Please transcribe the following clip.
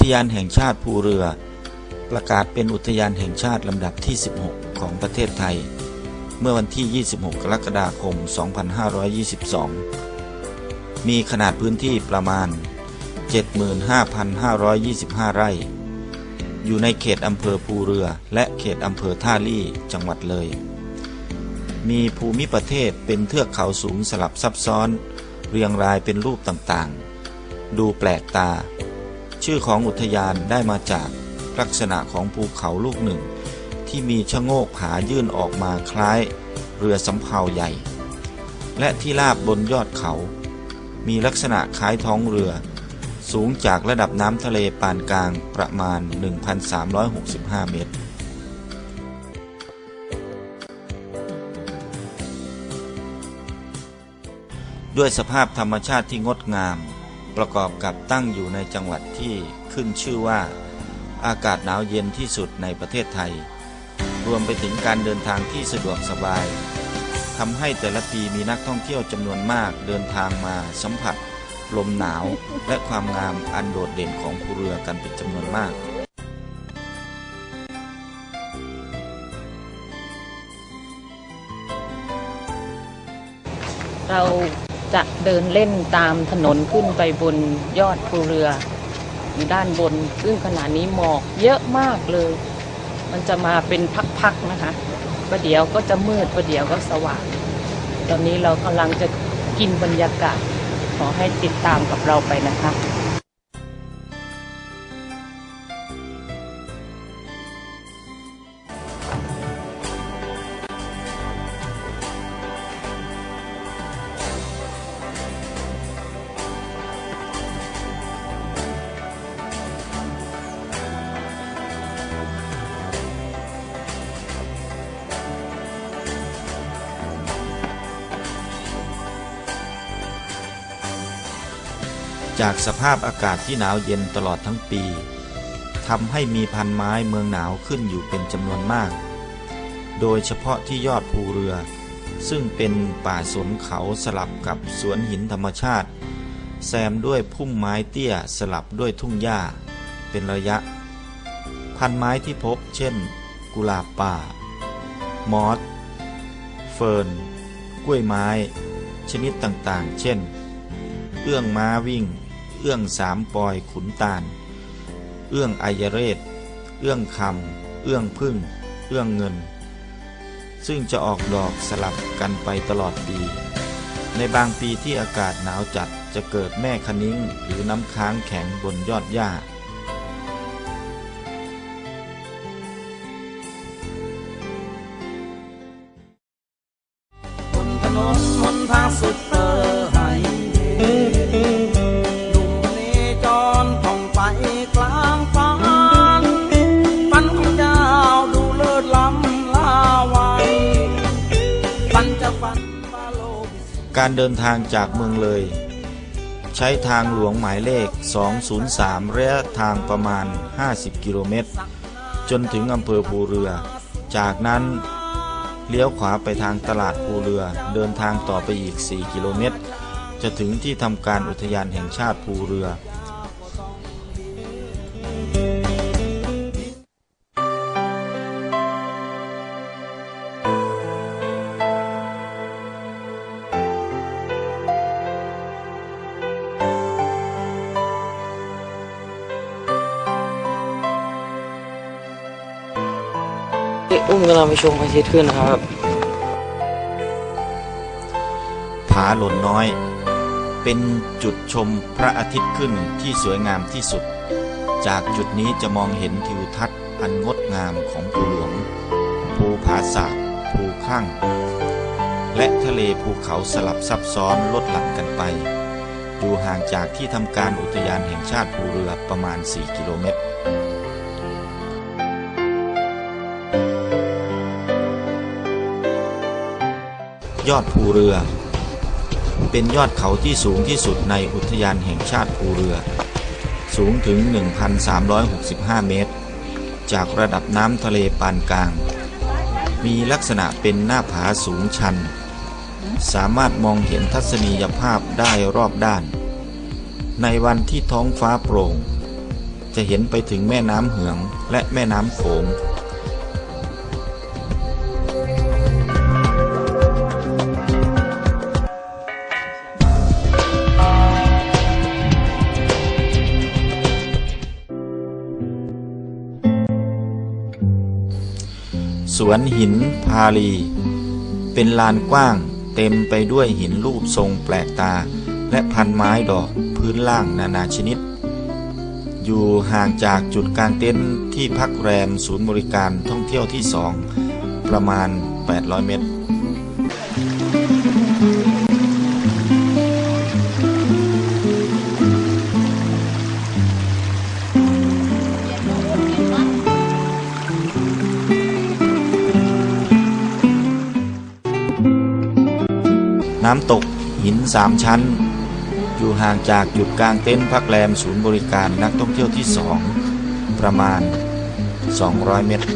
ทยานแห่งชาติภูเรือ ประกาศเป็นอุทยานแห่งชาติลำดับที่ 16 ของประเทศไทย เมื่อวันที่ 26 กรกฎาคม 2522 มีขนาดพื้นที่ประมาณ 75,525 ไร่ อยู่ในเขตอำเภอภูเรือ และเขตอำเภอท่าลี่จังหวัดเลย มีภูมิประเทศเป็นเทือกเขาสูงสลับซับซ้อน เรียงรายเป็นรูปต่างๆ ดูแปลกตา ชื่อของอุทยานได้มาจากลักษณะของภูเขาลูกหนึ่ง ที่มีชะโงกผายื่นออกมาคล้าย เรือสำเภาใหญ่ และที่ลาบบนยอดเขา มีลักษณะคล้ายท้องเรือ สูงจากระดับน้ำทะเลปานกลางประมาณ 1,365 เมตรด้วยสภาพธรรมชาติที่งดงาม ประกอบกับตั้งอยู่ในจังหวัดที่ขึ้นชื่อว่า อากาศหนาวเย็นที่สุดในประเทศไทย รวมไปถึงการเดินทางที่สะดวกสบายทำให้แต่ละปีมีนักท่องเที่ยวจำนวนมากเดินทางมาสัมผัส ลมหนาวและความงามอันโดดเด่นของภูเรือกันเป็นจำนวนมากเรา จะเดินเล่นตามถนนขึ้นไปบนยอดภูเรือ อยู่ด้านบน ซึ่งขณะนี้หมอกเยอะมากเลย มันจะมาเป็นพักๆนะคะประเดี๋ยวก็จะมืดประเดี๋ยวก็สว่าง ตอนนี้เรากำลังจะกินบรรยากาศ ขอให้ติดตามกับเราไปนะคะ จากสภาพอากาศที่หนาวเย็นตลอดทั้งปีทำให้มีพันไม้เมืองหนาวขึ้นอยู่เป็นจำนวนมาก โดยเฉพาะที่ยอดภูเรือ ซึ่งเป็นป่าสนเขาสลับกับสวนหินธรรมชาติ แซมด้วยพุ่มไม้เตี้ยสลับด้วยทุ่งหญ้า เป็นระยะ พันไม้ที่พบเช่น กุหลาบป่า มอส เฟิร์น กล้วยไม้ ชนิดต่างๆ เช่น เอื้องม้าวิ่ง เอื้องสามปอยขุนตาล เอื้องไอยเรศ เอื้องคำเอื้องพึ่ง เอื้องเงิน ซึ่งจะออกดอกสลับกันไปตลอดปี ในบางปีที่อากาศหนาวจัดจะเกิดแม่คะนิ้งหรือน้ำค้างแข็งบนยอดหญ้า การเดินทางจากเมืองเลย ใช้ทางหลวงหมายเลข 203 ระยะทางประมาณ 50 กิโลเมตร จนถึงอำเภอภูเรือ จากนั้นเลี้ยวขวาไปทางตลาดภูเรือ เดินทางต่อไปอีก 4 กิโลเมตร จะถึงที่ทำการอุทยานแห่งชาติภูเรือ อุ้มกำลังไปชมพระอาทิตย์ขึ้นนะครับผาหล่นน้อย เป็นจุดชมพระอาทิตย์ขึ้นที่สวยงามที่สุด จากจุดนี้จะมองเห็นทิวทัศน์อันงดงามของภูหลวง ภูผาสากภูข้างและทะเลภูเขาสลับซับซ้อนลดหลั่นกันไป อยู่ห่างจากที่ทำการอุทยานแห่งชาติภูเรือประมาณ 4 กิโลเมตร ยอดภูเรือ เป็นยอดเขาที่สูงที่สุดในอุทยานแห่งชาติภูเรือ สูงถึง 1,365 เมตร จากระดับน้ำทะเลปานกลาง มีลักษณะเป็นหน้าผาสูงชัน สามารถมองเห็นทัศนียภาพได้รอบด้าน ในวันที่ท้องฟ้าโปร่ง จะเห็นไปถึงแม่น้ำเหืองและแม่น้ำโขง วนหินพาลี เป็นลานกว้างเต็มไปด้วยหินรูปทรงแปลกตา และพันไม้ดอกพื้นล่างนานาชนิด อยู่ห่างจากจุดกลางเต็นท์ที่พักแรมศูนย์บริการท่องเที่ยวที่สองประมาณ 800 เมตร น้ำตกหินสามชั้น อยู่ห่างจากจุดกลางเต็นท์พักแรมศูนย์บริการนักท่องเที่ยวที่สองประมาณ 200 เมตร